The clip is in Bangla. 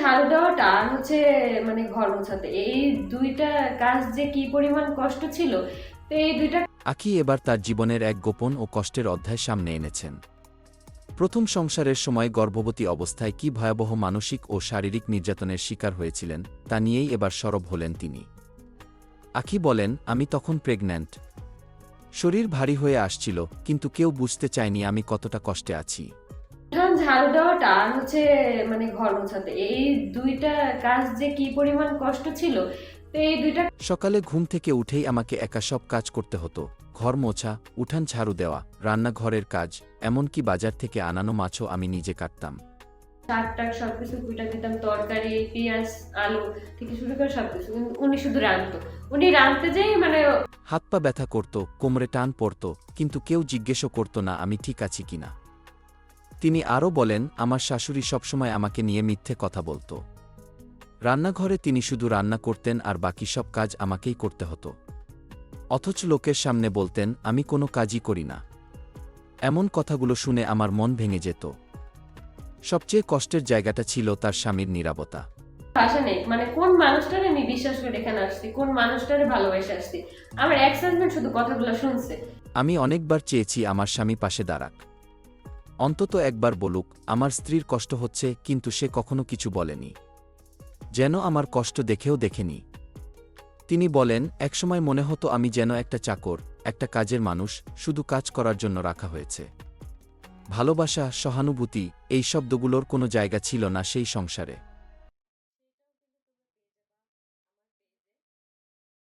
ঝাড়ু দেওয়াটা আর হচ্ছে মানে ঘর মোছাতে এই দুইটা কাজ যে কি পরিমাণ কষ্ট ছিল, তো এই দুইটা আখি এবার তার জীবনের এক গোপন ও কষ্টের অধ্যায় সামনে এনেছেন। প্রথম সংসারের সময় গর্ভবতী অবস্থায় কি ভয়াবহ মানসিক ও শারীরিক নির্যাতনের শিকার হয়েছিলেন, তা নিয়েই এবার সরব হলেন তিনি। আখি বলেন, আমি তখন প্রেগন্যান্ট শরীর ভারী হয়ে আসছিল, কিন্তু কেউ বুঝতে চায়নি আমি কতটা কষ্টে আছি। ঝাড়ু দেওয়াটা আর হচ্ছে মানে ঘর মোছাতে। এই দুইটা কাজ যে কি পরিমাণ কষ্ট ছিল তো এই দুইটা সকালে ঘুম থেকে উঠেই আমাকে একা সব কাজ করতে হতো। ঘর মোছা উঠান ঝাড়ু দেওয়া রান্নাঘরের কাজ এমনকি বাজার থেকে আনানো মাছও আমি নিজে কাটতাম। শাক টাক সবকিছু কুটা দিতাম তরকারি পেঁয়াজ আলু থেকে শুরু করে কিন্তু উনি শুধু রাঁধতো। উনি রাঁধতে যেই মানে হাত পা ব্যথা করতো কোমরে টান পড়তো কিন্তু কেউ জিজ্ঞেসও করতো না আমি ঠিক আছি কিনা। তিনি আরও বলেন আমার শাশুড়ি সবসময় আমাকে নিয়ে মিথ্যে কথা বলত। রান্নাঘরে তিনি শুধু রান্না করতেন আর বাকি সব কাজ আমাকেই করতে হতো। অথচ লোকের সামনে বলতেন আমি কোনো কাজই করি না। এমন কথাগুলো শুনে আমার মন ভেঙে যেত। সবচেয়ে কষ্টের জায়গাটা ছিল তার স্বামীর নীরবতা ভাষা নেই। মানে কোন মানুষটারে আমি বিশ্বাস করে এখানে আসছি? কোন মানুষটারে ভালোবেসে আসছি? আমার শুধু কথাগুলো শুনছে। আমি অনেকবার চেয়েছি আমার স্বামী পাশে দাঁড়াক। অন্তত একবার বলুক, আমার স্ত্রীর কষ্ট হচ্ছে, কিন্তু সে কখনো কিছু বলেনি। যেন আমার কষ্ট দেখেও দেখেনি। তিনি বলেন, একসময় মনে হতো আমি যেন একটা চাকর, একটা কাজের মানুষ, শুধু কাজ করার জন্য রাখা হয়েছে। ভালোবাসা, সহানুভূতি, এই শব্দগুলোর কোনো জায়গা ছিল না সেই সংসারে।